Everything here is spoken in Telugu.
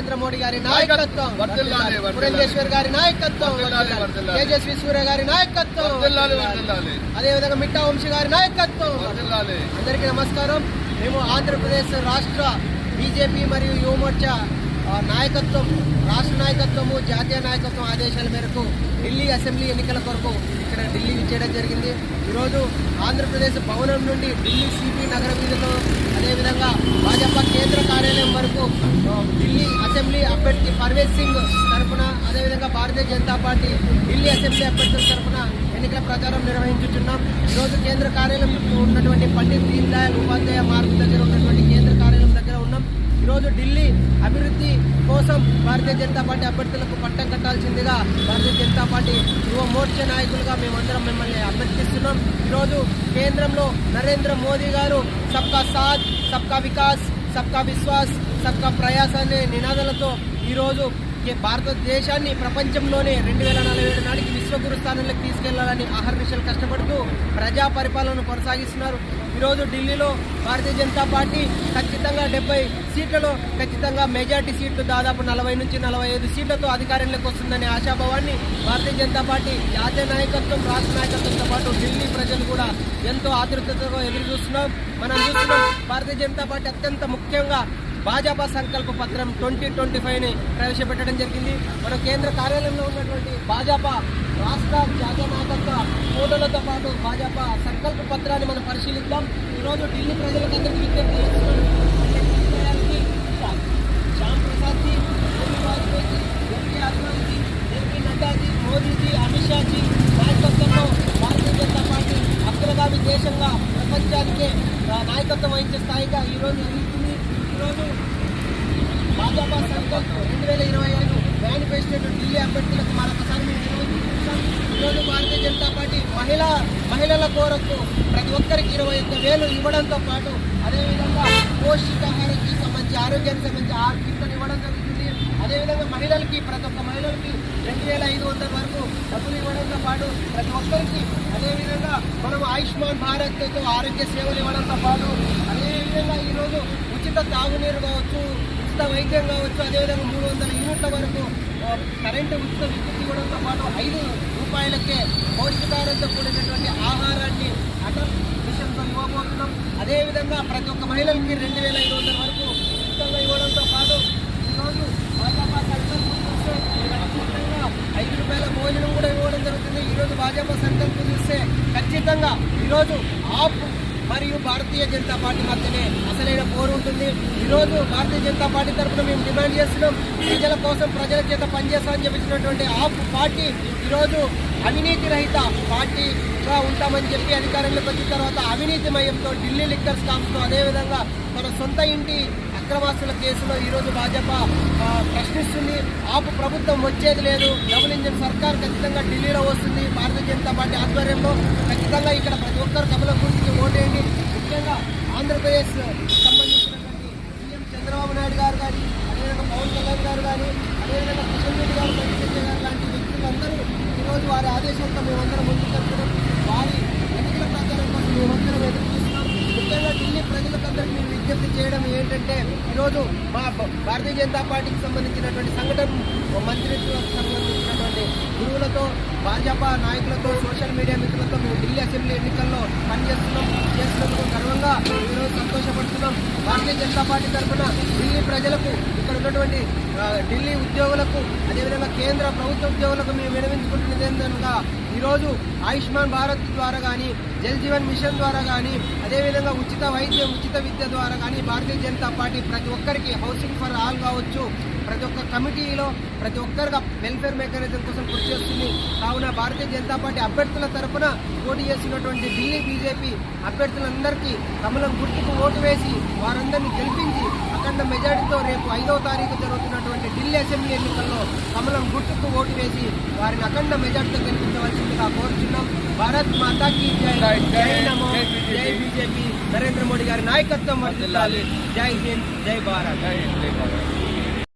నరేంద్ర మోడీ గారి నాయకత్వం. పురంధేశ్వర్ గారి నాయకత్వం. తేజస్వి సూర్య గారి నాయకత్వం. అదేవిధంగా మిట్టా వంశీ గారి నాయకత్వం. అందరికీ నమస్కారం మేము ఆంధ్రప్రదేశ్ రాష్ట్ర బీజేపీ మరియు యువమోర్చా నాయకత్వం రాష్ట్ర నాయకత్వము జాతీయ నాయకత్వం ఆదేశాల మేరకు ఢిల్లీ అసెంబ్లీ ఎన్నికల కొరకు ఇక్కడ ఢిల్లీ చేయడం జరిగింది ఈరోజు ఆంధ్రప్రదేశ్ భవనం నుండి ఢిల్లీ సిపి నగర వీధిలో అదేవిధంగా భాజపా కేంద్ర కార్యాలయం వరకు అసెంబ్లీ అభ్యర్థి పర్వేజ్ సింగ్ తరఫున అదేవిధంగా భారతీయ జనతా పార్టీ ఢిల్లీ అసెంబ్లీ అభ్యర్థుల తరఫున ఎన్నికల ప్రచారం నిర్వహించుతున్నాం ఈరోజు కేంద్ర కార్యాలయం ఉన్నటువంటి పండిత్ దీన్ దయాళ్ ఉపాధ్యాయ మార్గం దగ్గర ఉన్నటువంటి కేంద్ర కార్యాలయం దగ్గర ఉన్నాం. ఈరోజు ఢిల్లీ అభివృద్ధి కోసం భారతీయ జనతా పార్టీ అభ్యర్థులకు పట్టం కట్టాల్సిందిగా భారతీయ జనతా పార్టీ యువ మోర్చా నాయకులుగా మేమందరం మిమ్మల్ని అభ్యర్థిస్తున్నాం. ఈరోజు కేంద్రంలో నరేంద్ర మోదీ గారు సబ్కా సాత్ సబ్కా వికాస్ సబ్కా విశ్వాస్ సబ్కా ప్రయాస్ అనే నినాదాలతో ఈరోజు భారతదేశాన్ని ప్రపంచంలోనే రెండు వేల నలభై ఏడు నాటికి విశ్వగురు స్థానంలోకి తీసుకెళ్ళాలని అహర్నిశలు కష్టపడుతూ ప్రజా పరిపాలనను కొనసాగిస్తున్నారు. ఈరోజు ఢిల్లీలో భారతీయ జనతా పార్టీ ఖచ్చితంగా డెబ్బై సీట్లలో ఖచ్చితంగా మెజార్టీ సీట్లు దాదాపు నలభై నుంచి నలభై ఐదు సీట్లతో అధికారంలోకి వస్తుందనే ఆశాభావాన్ని భారతీయ జనతా పార్టీ జాతీయ నాయకత్వం రాష్ట్ర నాయకత్వంతో పాటు ఢిల్లీ ప్రజలు కూడా ఎంతో ఆతృతతో ఎదురు చూస్తున్నాం మనం చూస్తున్నాం భారతీయ జనతా పార్టీ అత్యంత ముఖ్యంగా భాజపా సంకల్ప పత్రం ట్వంటీ ట్వంటీ ఫైవ్ని ప్రవేశపెట్టడం జరిగింది. మన కేంద్ర కార్యాలయంలో ఉన్నటువంటి భాజపా రాష్ట్ర జాతీయ నాయకత్వ ఫోటోలతో పాటు భాజపా సంకల్ప పత్రాన్ని మనం పరిశీలిద్దాం. ఈరోజు ఢిల్లీ ప్రజలకు అందరికీ విజ్ఞప్తి చేస్తున్నాం శ్యామ్ ప్రసాద్ జీ మోదీ వాజ్పేయి ఎంపీ అద్వానీజీ ఎంపీ నడ్డాజీ మోదీజీ అమిత్ షాజీ నాయకత్వంలో భారతీయ జనతా పార్టీ అగ్రగామి దేశంగా ప్రపంచానికే నాయకత్వం వహించే స్థాయిగా ఈరోజు ఎదుగుతుంది ఈరోజు భాజపా సంకల్ప్ రెండు వేల ఇరవై ఐదు మేనిఫెస్టో ఢిల్లీ అభ్యర్థులకు మరొకసారి మేము నిర్వహించాం ఈరోజు భారతీయ జనతా పార్టీ మహిళా మహిళల కోరకు ప్రతి ఒక్కరికి ఇరవై ఒక్క వేలు ఇవ్వడంతో పాటు అదేవిధంగా పౌష్టికాహారానికి సంబంధించి ఆరోగ్యానికి సంబంధించి ఆరు కిట్లను ఇవ్వడం జరుగుతుంది. అదేవిధంగా మహిళలకి ప్రతి ఒక్క మహిళలకి రెండు వేల ఐదు వందల వరకు డబ్బులు ఇవ్వడంతో పాటు ప్రతి ఒక్కరికి అదేవిధంగా మనం ఆయుష్మాన్ భారత్తో ఆరోగ్య సేవలు ఇవ్వడంతో పాటు అదేవిధంగా ఈరోజు ఉచిత తాగునీరు కావచ్చు ఉచిత వైద్యం కావచ్చు అదేవిధంగా మూడు వందల యూనిట్ల వరకు కరెంటు ఉచిత విద్యుత్ ఇవ్వడంతో పాటు ఐదు రూపాయలకే పౌష్టికారంతో కూడినటువంటి ఆహారాన్ని అటల్ మిషన్తో ఇవ్వబోతున్నాం. అదేవిధంగా ప్రతి ఒక్క మహిళలకి రెండు వేల ఐదు వందల వరకు ఉచితంగా ఇవ్వడంతో పాటు ఈరోజు భాజపా సంకల్పం చూస్తే ఖచ్చితంగా ఐదు రూపాయల భోజనం కూడా ఇవ్వడం జరుగుతుంది. ఈరోజు భాజపా సంకల్పం చూస్తే ఖచ్చితంగా ఈరోజు ఆఫ్ మరియు భారతీయ జనతా పార్టీ మధ్యనే అసలైన పోరు ఉంటుంది. ఈరోజు భారతీయ జనతా పార్టీ తరఫున మేము డిమాండ్ చేస్తున్నాం. ప్రజల కోసం ప్రజల చేత పనిచేస్తామని చెప్పినటువంటి ఆ పార్టీ ఈరోజు అవినీతి రహిత పార్టీగా ఉంటామని చెప్పి అధికారంలోకి వచ్చిన తర్వాత అవినీతిమయంతో ఢిల్లీ లిక్కర్ స్కామ్స్తో అదేవిధంగా తన సొంత ఇంటి అక్రమాస్తుల కేసులో ఈరోజు భాజపా ప్రశ్నిస్తుంది. ఆపు ప్రభుత్వం వచ్చేది లేదు. డబుల్ ఇంజిన్ సర్కార్ ఖచ్చితంగా ఢిల్లీలో వస్తుంది. భారతీయ జనతా పార్టీ ఆధ్వర్యంలో ఖచ్చితంగా ఇక్కడ ప్రతి ఒక్కరు కమల గురించి ఓటేయండి. ముఖ్యంగా ఆంధ్రప్రదేశ్ సంబంధించినటువంటి సీఎం చంద్రబాబు నాయుడు గారు కానీ అదేవిధంగా పవన్ కళ్యాణ్ గారు కానీ అదేవిధంగా కిషన్ రెడ్డి గారు ప్రతిపక్ష గారు లాంటి వ్యక్తులందరూ ఈరోజు వారి ఆదేశంతో మేమందరం ముందుకు వెళ్తున్నాం వారి ఎన్నికల ప్రచారం కోసం మేమందరం ఎదురు చూస్తున్నాం ముఖ్యంగా ఢిల్లీ ప్రజలకందరికీ మేము విజ్ఞప్తి చేయడం ఏంటంటే ఈరోజు మా భారతీయ జనతా పార్టీకి సంబంధించినటువంటి సంఘటన మంత్రిత్వానికి సంబంధించినటువంటి గురువులతో భాజపా నాయకులతో సోషల్ మీడియా మిత్రులతో మేము ఢిల్లీ అసెంబ్లీ ఎన్నికల్లో పనిచేస్తున్నాం చేస్తున్నందుకు గర్వంగా ఈరోజు సంతోషపడుతున్నాం. భారతీయ జనతా పార్టీ తరఫున ఢిల్లీ ప్రజలకు ఇక్కడ ఉన్నటువంటి ఢిల్లీ ఉద్యోగులకు అదేవిధంగా కేంద్ర ప్రభుత్వ ఉద్యోగులకు మేము వినవించుకుంటున్నది ఏంటనగా ఈరోజు ఆయుష్మాన్ భారత్ ద్వారా కానీ జల్ జీవన్ మిషన్ ద్వారా కానీ అదేవిధంగా ఉచిత వైద్యం ఉచిత విద్య ద్వారా కానీ భారతీయ జనతా పార్టీ ప్రతి ఒక్కరికి హౌసింగ్ ఫర్ ఆల్ కావచ్చు. ప్రతి ఒక్క కమిటీలో ప్రతి ఒక్కరిగా వెల్ఫేర్ మెకానిజం కోసం కృషి చేస్తుంది. కావున భారతీయ జనతా పార్టీ అభ్యర్థుల తరఫున పోటీ చేసినటువంటి ఢిల్లీ బీజేపీ అభ్యర్థులందరికీ కమలం గుర్తుకు ఓటు వేసి వారందరినీ గెలిపించి అఖండ మెజారిటీతో రేపు ఐదవ తారీఖు జరుగుతున్నటువంటి ఢిల్లీ అసెంబ్లీ ఎన్నికల్లో కమలం గుర్తుకు ఓటు వేసి వారిని అఖండ మెజారిటీతో గెలిపించవలసిందిగా కోరుచున్నాం. భారత్ మాతాకి జై. జై, నమో. జై బీజేపీ. నరేంద్ర మోడీ గారి నాయకత్వం వర్ధిల్లాలి జై హింద్ జై భారత్. జై హింద్, జై భారత్.